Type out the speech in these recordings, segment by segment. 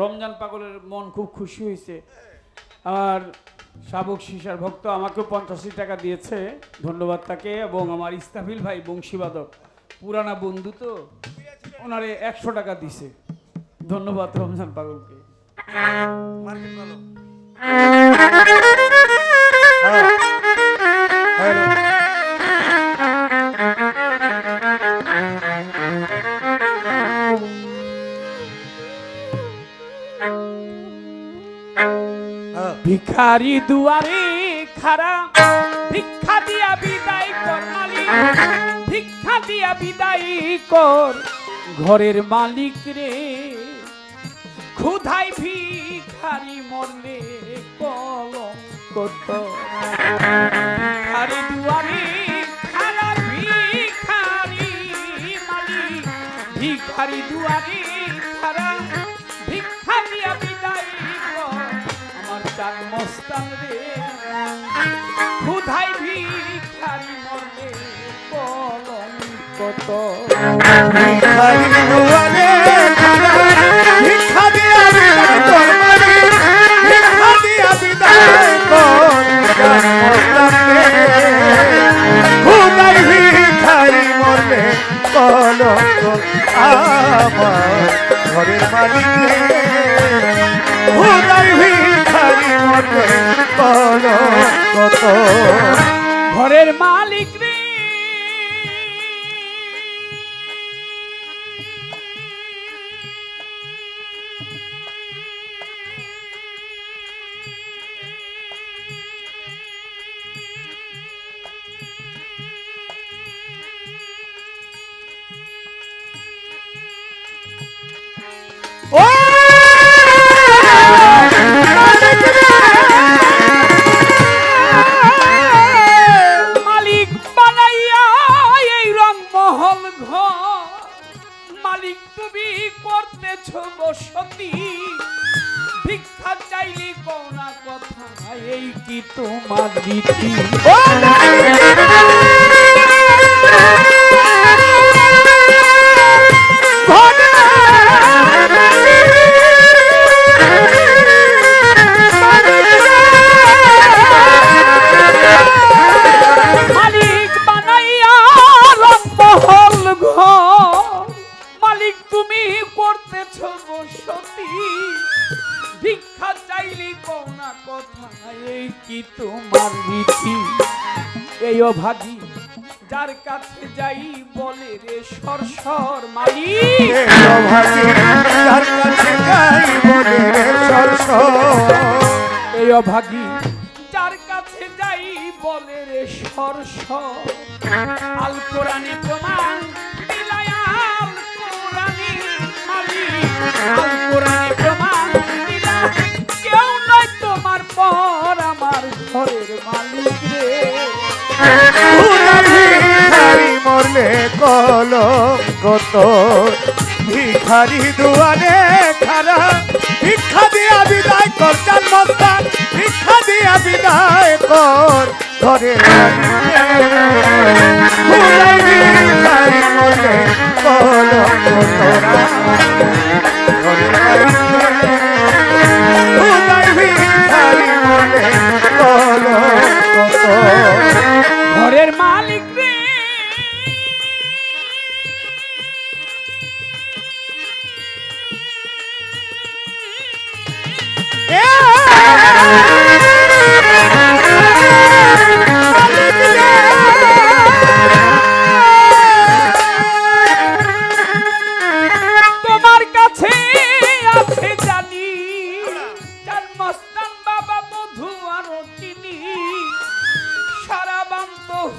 রমজান পাগলের মন খুব খুশি হয়েছে। আমার শাবক শিশার ভক্ত আমাকেও পঞ্চাশি টাকা দিয়েছে, ধন্যবাদ তাকে, এবং আমার ইস্তাফিল ভাই বংশীবাদক, পুরানা বন্ধু তো, ওনারে একশো টাকা দিছে। ধন্যবাদ রমজান পাগলকে। মার্কেট ভালো ভিখারি দুয়ারে খারা, ভিক্ষা দিয়া বিদায় কর মালিক, ভিক্ষা দিয়া বিদায় কর। ঘরের মালিক রে ক্ষুধাই ভিখারি মরলে কলম কত ভিখারি দুয়ারে খারা, ভিখারি মালিক, ভিখারি দুয়ারে মস্তান রে ক্ষুধাই দুয়ারে খাড়া, ঘরের মালিক রে। ও এই কি তোমার রীতি? কি তোমার রীতি এই অভাগী যার কাছে যাই বলে রে সর সর মালিক। তার কাছে যাই বলে রে সরসর। এই অভাগী যার কাছে যাই বলে রে সর সর। আল কোরআনি প্রমাণ দিলায় আল কোরআনি মালিক। আল কোরআনি ঘরের মালিক রে। মরলে কলঙ্ক ভিখারি দুয়ারে খারা। ভিক্ষা দিয়া বিদায় কর জন্মস্থান। ভিক্ষা দিয়া বিদায় কর ঘরে। মরলে উনার ঘরের মালিক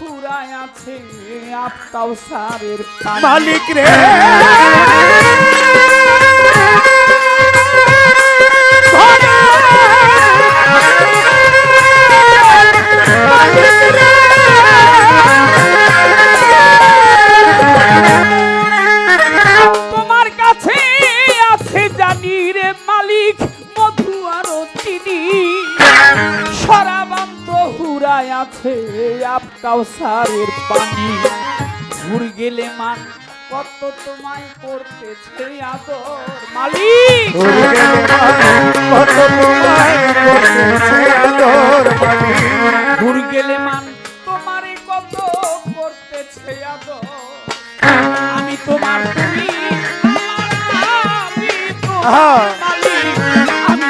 হুরায় আছে আপতাও সারের। মালিক রে আপতাও সারের পানি ঘুর গেলে মান কত তোমায় করতেছে আদর। মালিক! কত তোমায় করতেছে আদর মালি দূর গেলে মান তোমারই কত করতেছে আদর। আমি তোমার তুমি আমি তোমার মালিক। আমি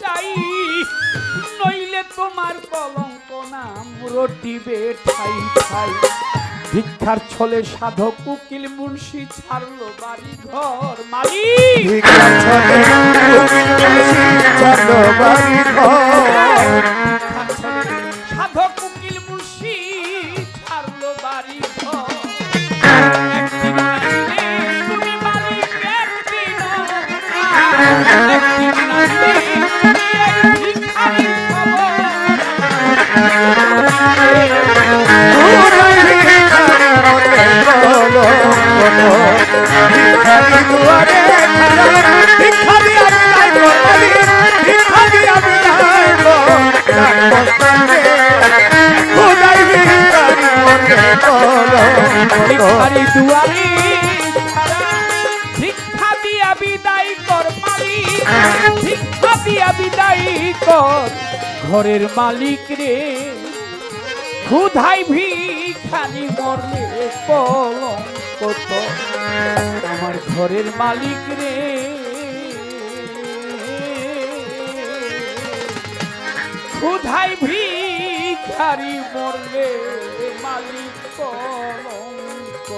চাই। নইলে তোমার কলঙ্ক নাম রটিবে ঠাই ঠাই। ভিক্ষার ছলে সাধক উকিল মুন্সি ছাড়লো বাড়ি ঘর মালিক। ভিক্ষার ছলে উকিল মুন্সি ছাড়লো বাড়ি ভিখারি দুয়ারে। ভিক্ষা দিয়া বিদায় কর মালিক ভিক্ষা দিয়া বিদায় কর ঘরের মালিক রে। ক্ষুধাই ভিখারি মরলে কলঙ্ক তো আমার ঘরের মালিক রে। ক্ষুধাই ভিখারি মরলে মালিক কলঙ্ক তো